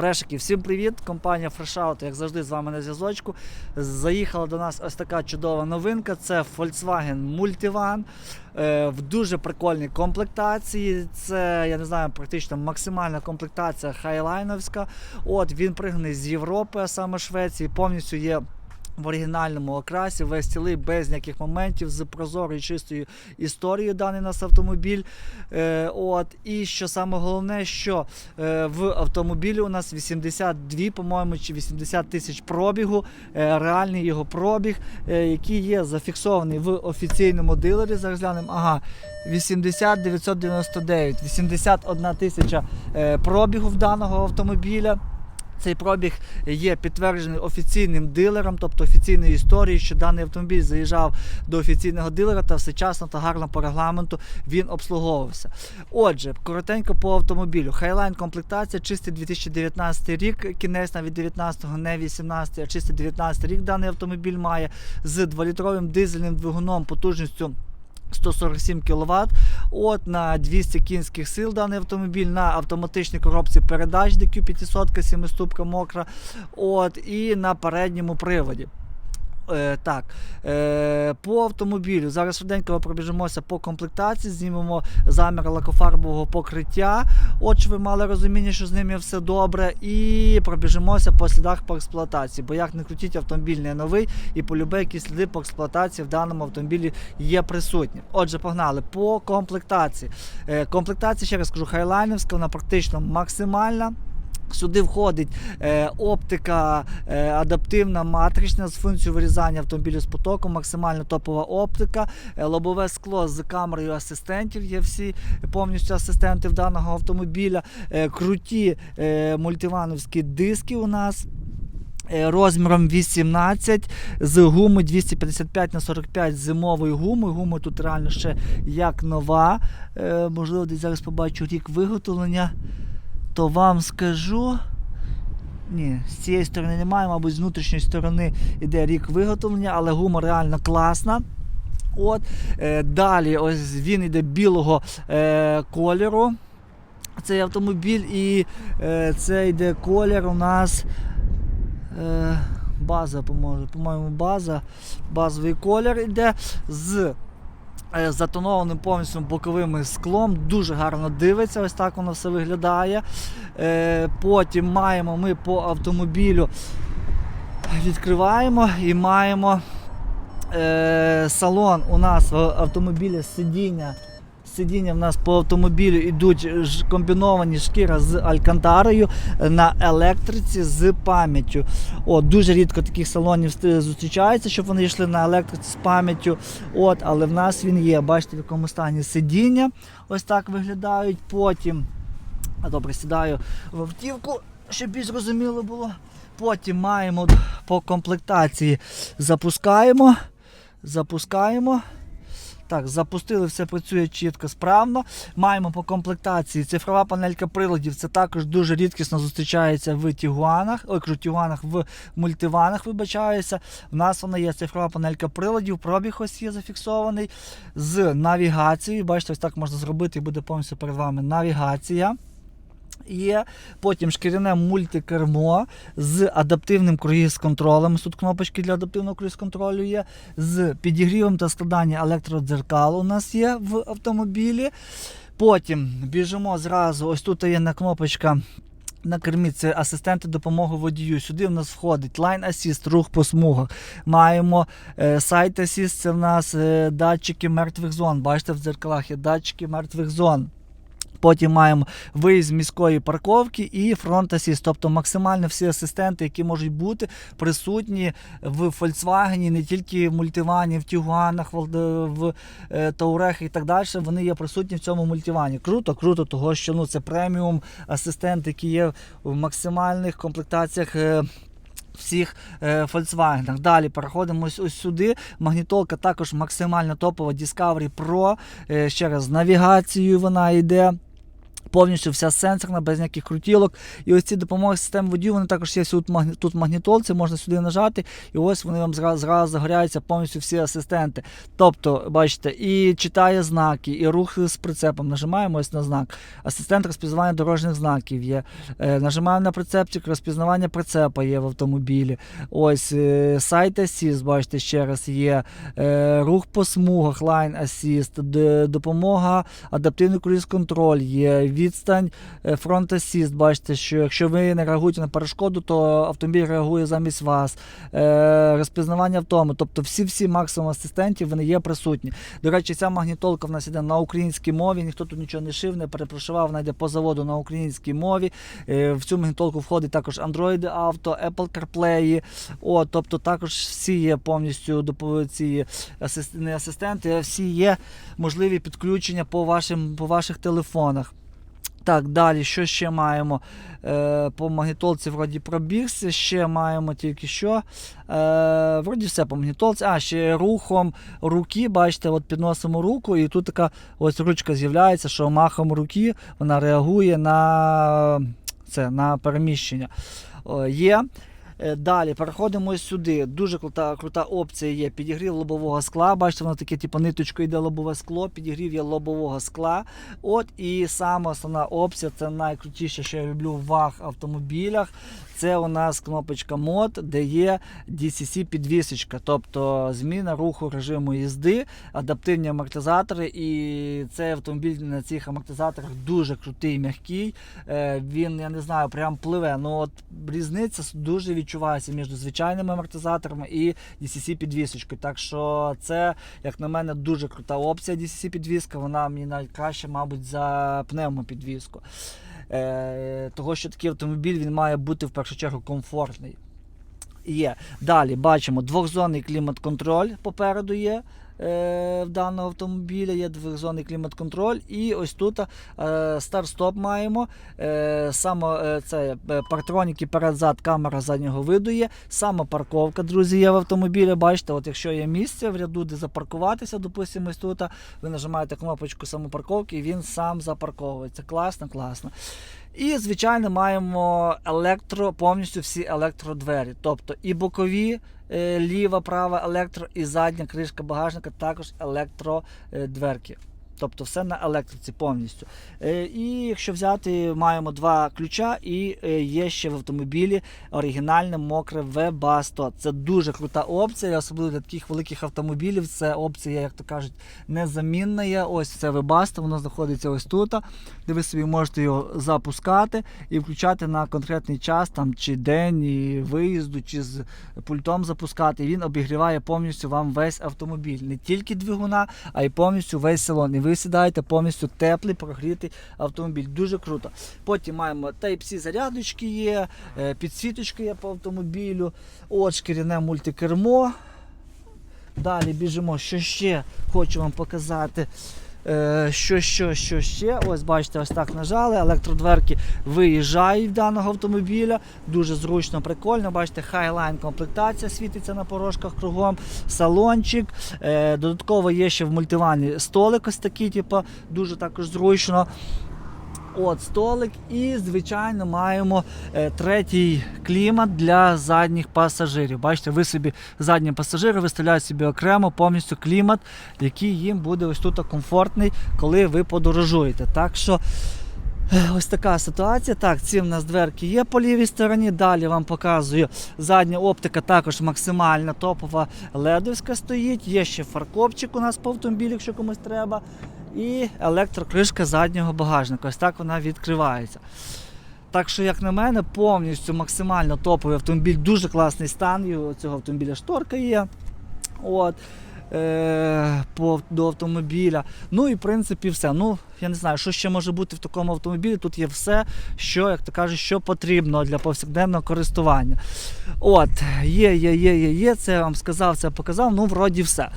Фрешики, всім привіт! Компанія Freshout, як завжди, з вами на зв'язочку. Заїхала до нас ось така чудова новинка. Це Volkswagen Multivan е, в дуже прикольній комплектації. Це, я не знаю, практично максимальна комплектація хайлайновська. От він пригнаний з Європи, а саме Швеції, повністю є. В оригінальному окрасі, весь цілий, без ніяких моментів, з прозорою чистою історією даний нас автомобіль. Е, от, і що саме головне, що е, в автомобілі у нас 82, по-моєму, чи 80 тисяч пробігу, е, реальний його пробіг, е, який є зафіксований в офіційному дилері. Зараз глянемо. Ага, 80 999, 81 тисяча е, пробігу в даного автомобіля. Цей пробіг є підтверджений офіційним дилером, тобто офіційною історією, що даний автомобіль заїжджав до офіційного дилера та всечасно та гарно по регламенту він обслуговувався. Отже, коротенько по автомобілю. Highline комплектація, чистий 2019 рік, кінець навіть 19-го, не 18, а чистий 19 рік даний автомобіль має з 2-літровим дизельним двигуном потужністю. 147 кВт, от на 200 кінських сил даний автомобіль на автоматичній коробці передач DQ500 7-ступка мокра, от, і на передньому приводі. Е, так, е, по автомобілю. Зараз швиденько пробіжимося по комплектації, знімемо замір лакофарбового покриття. От щоб ви мали розуміння, що з ним є все добре. І пробіжимося по слідах по експлуатації. Бо як не крутіть, автомобіль не новий, і по любе які сліди по експлуатації в даному автомобілі є присутні. Отже, погнали по комплектації. Е, комплектація, ще раз скажу, хайлайнівська, вона практично максимальна. Сюди входить е, оптика е, адаптивна матрична з функцією вирізання автомобілю з потоком, максимально топова оптика, е, лобове скло з камерою асистентів. Є всі повністю асистенти в даного автомобіля. Круті мультивановські диски у нас. Розміром 18 з гуми 255 на 45 зимової гуми. Гума тут реально ще як нова. Можливо, десь зараз побачу рік виготовлення то вам скажу. Ні, з цієї сторони немає, мабуть, з внутрішньої сторони йде рік виготовлення, але гума реально класна. От, е, далі ось він йде білого е, кольору. Цей автомобіль, і е, це йде колір у нас е, база, по-моєму, база. Базовий колір йде з затонованим повністю боковим склом. Дуже гарно дивиться, ось так воно все виглядає. Е, Потім маємо ми по автомобілю, відкриваємо і маємо е, салон у нас в автомобілі сидіння. Сидіння в нас по автомобілю йдуть комбіновані шкіра з алькантарою на електриці з пам'яттю. От, дуже рідко таких салонів ст- зустрічається, щоб вони йшли на електриці з пам'яттю. От, але в нас він є. Бачите, в якому стані сидіння. Ось так виглядають. Потім, добре, сідаю в автівку, щоб більш зрозуміло було. Потім маємо по комплектації запускаємо. Запускаємо. Так, запустили, все працює чітко, справно. Маємо по комплектації цифрова панелька приладів. Це також дуже рідкісно зустрічається в Тігуанах, ой, кажу, Тігуанах, в мультиванах, вибачаюся. У нас вона є цифрова панелька приладів, пробіг ось є зафіксований з навігацією. Бачите, ось так можна зробити і буде повністю перед вами навігація. Є потім шкіряне мультикермо з адаптивним круїз-контролем. Тут кнопочки для адаптивного круїз-контролю є. З підігрівом та складанням електродзеркал у нас є в автомобілі. Потім біжимо зразу. Ось тут є на кнопочка. На кермі це асистенти допомоги водію. Сюди в нас входить Line Assist, рух по смугах. Маємо е, Side Assist, це в нас е, датчики мертвих зон. Бачите, в дзеркалах є датчики мертвих зон. Потім маємо виїзд з міської парковки і фронт асіст, тобто максимально всі асистенти, які можуть бути присутні в Volkswagen, не тільки в мультивані, в Тігуанах, в, е, Таурехах і так далі. Вони є присутні в цьому мультивані. Круто, круто, того що ну, це преміум асистент, який є в максимальних комплектаціях. е, Всіх е, Volkswagen. Далі переходимо ось, ось сюди. Магнітолка також максимально топова Discovery Pro. Е, ще раз з навігацією вона йде. Повністю вся сенсорна, без ніяких крутілок. І ось ці допомоги системи водію, вони також є тут, тут магнітолці, можна сюди нажати, і ось вони вам зразу, зразу загоряються повністю всі асистенти. Тобто, бачите, і читає знаки, і рух з прицепом. Нажимаємо ось на знак. Асистент розпізнавання дорожніх знаків є. Е, нажимаємо на прицепчик, розпізнавання прицепа є в автомобілі. Ось е, сайт Assist, бачите, ще раз є. Е, рух по смугах, Line Assist, допомога, адаптивний круїз контроль є, відстань е, Front Assist, бачите, що якщо ви не реагуєте на перешкоду, то автомобіль реагує замість вас. Е, розпізнавання автому, тобто всі-всі максимум асистентів вони є присутні. До речі, ця магнітолка в нас іде на українській мові, ніхто тут нічого не шив, не перепрошував, вона йде по заводу на українській мові. Е, в цю магнітолку входить також Android Auto, Apple CarPlay. О, тобто також всі є повністю ці асист... не асистенти, а всі є можливі підключення по, вашим, по ваших телефонах. Так, далі, що ще маємо? Е, по магнітолці вроді пробігся, ще маємо тільки що. Е, вроді все по магнітолці. А, ще рухом руки, бачите, от підносимо руку, і тут така ось ручка з'являється, що махом руки вона реагує на це, на переміщення. Є. Е, Далі переходимо сюди. Дуже крута, крута опція є. Підігрів лобового скла. Бачите, воно таке, типу, ниточкою йде лобове скло, підігрів є лобового скла. От і сама основна опція, це найкрутіше, що я люблю в ваг автомобілях. Це у нас кнопочка мод, де є DCC підвісочка, тобто зміна руху режиму їзди, адаптивні амортизатори. І цей автомобіль на цих амортизаторах дуже крутий, м'який. Е, Він, я не знаю, прям пливе. Ну от різниця дуже відчувається між звичайними амортизаторами і DCC підвісочкою. Так що це, як на мене, дуже крута опція DCC підвіска. Вона мені навіть мабуть, за пневмопідвіску. Е, того, що такий автомобіль він має бути в першу чергу комфортний. Є. Далі бачимо двохзонний клімат-контроль попереду є. Е, В даного автомобіля є двохзонний клімат-контроль, і ось тут е, старт-стоп маємо. Е, саме це партроніки перед-зад, камера заднього виду є. Сама парковка, друзі, є в автомобілі. Бачите, от якщо є місце в ряду, де запаркуватися, допустимо, ось тут, ви нажимаєте кнопочку самопарковки, і він сам запарковується. Класно, класно. І, звичайно, маємо електро, повністю всі електродвері. Тобто і бокові, ліва, права електро, і задня кришка багажника також електродверки. Тобто все на електриці повністю. Е, І якщо взяти, маємо два ключа, і е, є ще в автомобілі оригінальне мокре Webasto. Це дуже крута опція, особливо для таких великих автомобілів. Це опція, як то кажуть, незамінна є. Ось це Webasto, воно знаходиться ось тут, де ви собі можете його запускати і включати на конкретний час, там чи день і виїзду, чи з пультом запускати. І він обігріває повністю вам весь автомобіль, не тільки двигуна, а й повністю весь салон. І ви сідаєте повністю теплий, прогрітий автомобіль. Дуже круто. Потім маємо Type-C зарядочки є, е, підсвіточки є по автомобілю, от шкіряне мультикермо. Далі біжимо, що ще хочу вам показати. Е, Що, що, що ще? Ось бачите, ось так нажали. Електродверки виїжджають в даного автомобіля. Дуже зручно, прикольно. Бачите, хайлайн комплектація світиться на порожках кругом, салончик. Е, Додатково є ще в мультивані столик ось такий, типу, дуже також зручно. От столик, і звичайно маємо е, третій клімат для задніх пасажирів. Бачите, ви собі задні пасажири виставляють собі окремо повністю клімат, який їм буде ось тут комфортний, коли ви подорожуєте. Так що е, ось така ситуація. Так, ці в нас дверки є по лівій стороні. Далі вам показую задня оптика, також максимальна топова ледовська стоїть. Є ще фаркопчик у нас по автомобілю, якщо комусь треба. І електрокришка заднього багажника. Ось так вона відкривається. Так що, як на мене, повністю максимально топовий автомобіль, дуже класний стан. У цього автомобіля шторка є. От. Е, по, до автомобіля. Ну і в принципі все. Ну, я не знаю, що ще може бути в такому автомобілі. Тут є все, що, як то кажуть, що потрібно для повсякденного користування. От, є, є, є, є, є. Це я вам сказав, це показав. Ну, вроді все.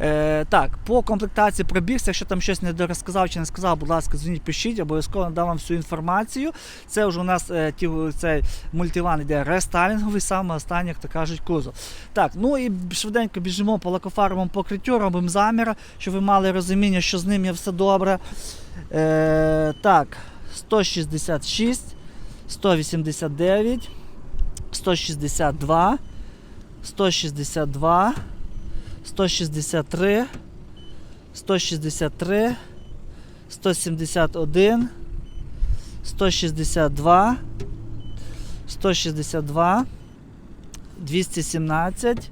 Е, так, по комплектації пробігся. Якщо там щось не розказав чи не сказав, будь ласка, дзвоніть, пишіть, обов'язково надам вам всю інформацію. Це вже у нас е, ті, цей мультиван йде рестайлінговий, саме останній, як то кажуть, кузов. Так, ну і швиденько біжимо по лакофарбовому покриттю, робимо заміри, щоб ви мали розуміння, що з ним є все добре. Е, так, 166, 189, 162, 162, 163, 163, 171, 162, 162, 217,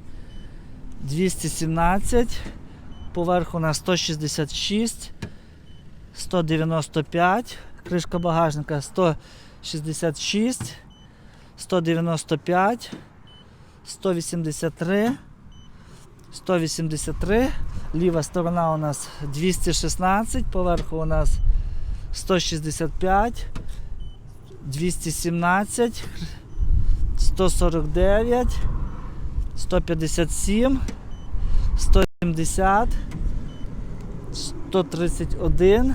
217, поверху на 166, 195, кришка багажника 166, 195, 183, 183, ліва сторона у нас 216, поверху у нас 165, 217, 149, 157, 170, 131,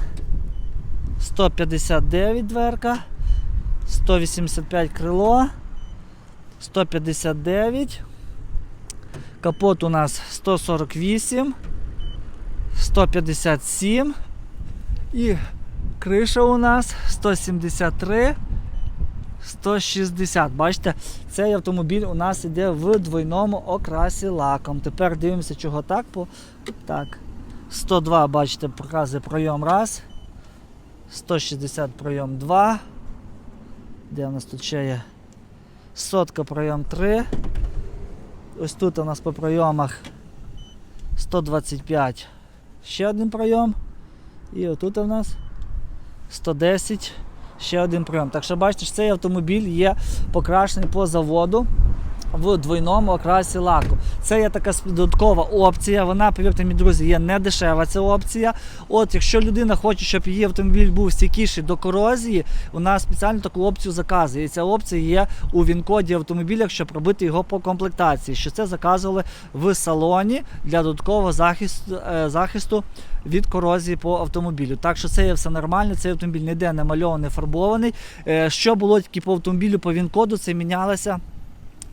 159 дверка, 185 крило, 159, капот у нас 148, 157 і криша у нас 173, 160. Бачите, цей автомобіль у нас йде в двойному окрасі лаком. Тепер дивимося, чого так. По... Так. 102, бачите, показує пройом раз. 160 пройом 2. Де у нас тут ще є? Сотка пройом 3. Ось тут у нас по пройомах 125 ще один пройом. І отут у нас 110 ще один прийом. Так що бачите, що цей автомобіль є покрашений по заводу в двойному окрасі лаку. Це є така додаткова опція. Вона, повірте мені, друзі, є не дешева ця опція. От, якщо людина хоче, щоб її автомобіль був стійкіший до корозії, вона спеціально таку опцію заказує. І ця опція є у він-коді автомобіля, щоб робити його по комплектації. Що це заказували в салоні для додаткового захисту, е, захисту від корозії по автомобілю. Так що це є все нормально, цей автомобіль ніде не мальований, фарбований. Е, Що було тільки по автомобілю по він-коду, це мінялося.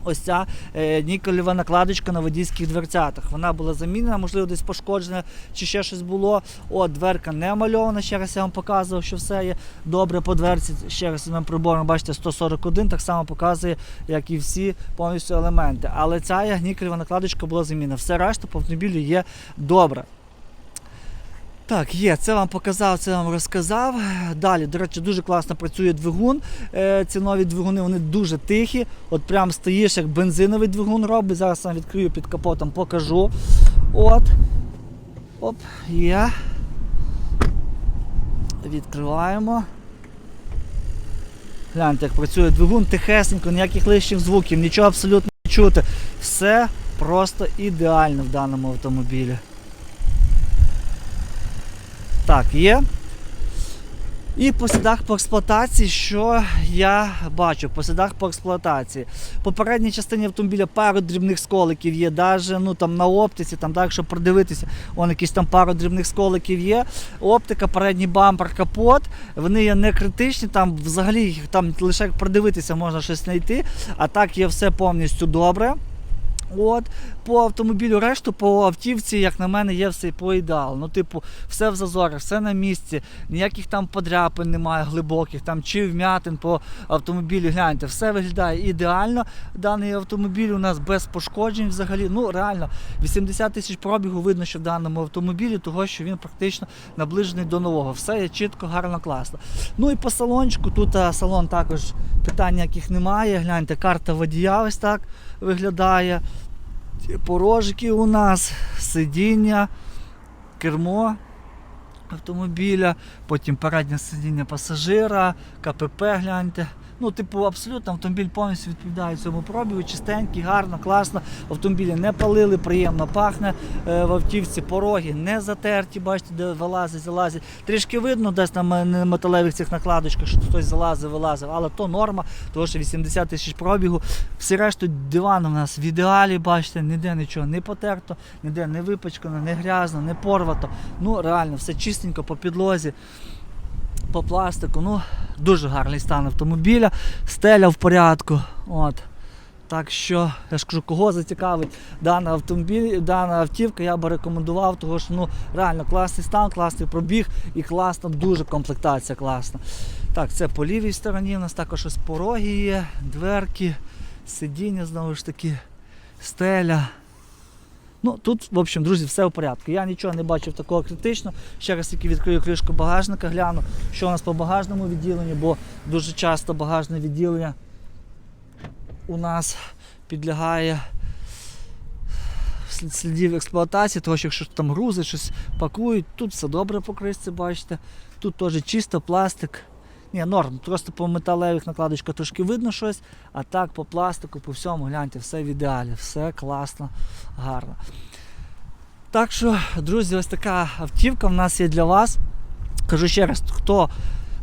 Ось ця е, нікелева накладочка на водійських дверцятах. Вона була замінена, можливо, десь пошкоджена чи ще щось було. От, дверка не мальована. Ще раз я вам показував, що все є добре по дверці. Ще раз нам прибором, бачите, 141, так само показує, як і всі повністю елементи. Але ця нікелева накладочка була замінена. Все решта по автомобілю є добре. Так, є, це вам показав, це вам розказав. Далі, до речі, дуже класно працює двигун. Е, ці нові двигуни вони дуже тихі. От прям стоїш, як бензиновий двигун робить. Зараз вам відкрию під капотом, покажу. От. Оп, є. Відкриваємо. Гляньте, як працює двигун, тихесенько, ніяких лишніх звуків, нічого абсолютно не чути. Все просто ідеально в даному автомобілі. Так, є. І по слідах по експлуатації, що я бачу, по слідах по експлуатації. Попередній частині автомобіля пару дрібних сколиків є, навіть ну, там, на оптиці, там, так, якщо придивитися, вон якісь там пару дрібних сколиків є. Оптика, передній бампер, капот, вони є не критичні, там взагалі там лише як придивитися можна щось знайти, а так є все повністю добре. От, по автомобілю, решту по автівці, як на мене, є все по ідеалу. Ну, типу, все в зазорах, все на місці, ніяких там подряпин немає глибоких, там чи вмятин по автомобілю. Гляньте, все виглядає ідеально. Даний автомобіль у нас без пошкоджень взагалі. Ну, реально, 80 тисяч пробігу видно, що в даному автомобілі, того що він практично наближений до нового. Все є чітко, гарно, класно. Ну і по салончику, тут а, салон також питань ніяких немає. Гляньте, карта водія ось так виглядає. Порожки у нас, сидіння, кермо автомобіля, потім переднє сидіння пасажира, КПП гляньте. Ну, типу, абсолютно автомобіль повністю відповідає цьому пробігу, чистенький, гарно, класно. Автомобілі не палили, приємно пахне е, в автівці, пороги не затерті, бачите, де вилазить, залазить. Трішки видно, десь на металевих цих накладочках, що хтось залазив, вилазив, але то норма, тому що 80 тисяч пробігу. Всі решту диван у нас в ідеалі, бачите, ніде нічого не потерто, ніде не випачкано, не грязно, не порвато. Ну, реально, все чистенько по підлозі по пластику. Ну, дуже гарний стан автомобіля, стеля в порядку. От. Так що, я ж кажу, кого зацікавить дана автомобіль, дана автівка, я би рекомендував, тому що ну, реально класний стан, класний пробіг і класна, дуже комплектація класна. Так, це по лівій стороні. У нас також ось пороги є, дверки, сидіння знову ж таки, стеля. Ну, тут, в общем, друзі, все в порядку. Я нічого не бачив такого критичного. Ще раз тільки відкрию кришку багажника, гляну, що у нас по багажному відділенні, бо дуже часто багажне відділення у нас підлягає слідів експлуатації, того, що якщо там грузи, щось пакують, тут все добре по кришці, бачите. Тут теж чисто пластик. Ні, норм, просто по металевих накладочках трошки видно щось, а так по пластику, по всьому, гляньте, все в ідеалі, все класно, гарно. Так що, друзі, ось така автівка в нас є для вас. Кажу ще раз, хто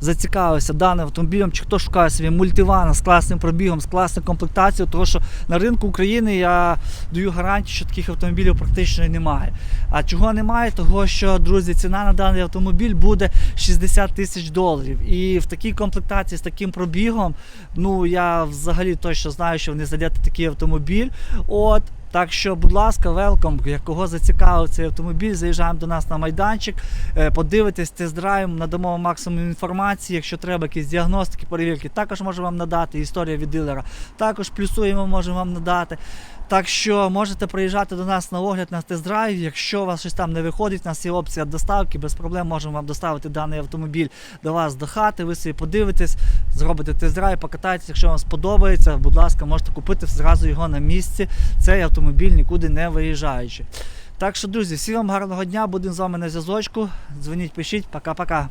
зацікавився даним автомобілем, чи хто шукає собі мультивана з класним пробігом, з класною комплектацією, тому що на ринку України я даю гарантію, що таких автомобілів практично немає. А чого немає? Того що, друзі, ціна на даний автомобіль буде 60 тисяч доларів. І в такій комплектації з таким пробігом, ну я взагалі точно знаю, що ви не знайдете такий автомобіль. От. Так що, будь ласка, велком, як кого зацікавив цей автомобіль, заїжджаємо до нас на майданчик, подивитись подивитесь, тест-драйв, надамо вам максимум інформації, якщо треба якісь діагностики, перевірки, також можемо вам надати історія від дилера. Також плюсуємо, можемо вам надати. Так що можете приїжджати до нас на огляд на тест-драйв. Якщо у вас щось там не виходить, у нас є опція доставки, без проблем можемо вам доставити даний автомобіль до вас до хати. Ви собі подивитесь, зробите тест-драйв, покатаєтесь. Якщо вам сподобається, будь ласка, можете купити зразу його на місці. Цей автомобіль нікуди не виїжджаючи. Так що, друзі, всім вам гарного дня, будемо з вами на зв'язочку. Дзвоніть, пишіть, пока-пока.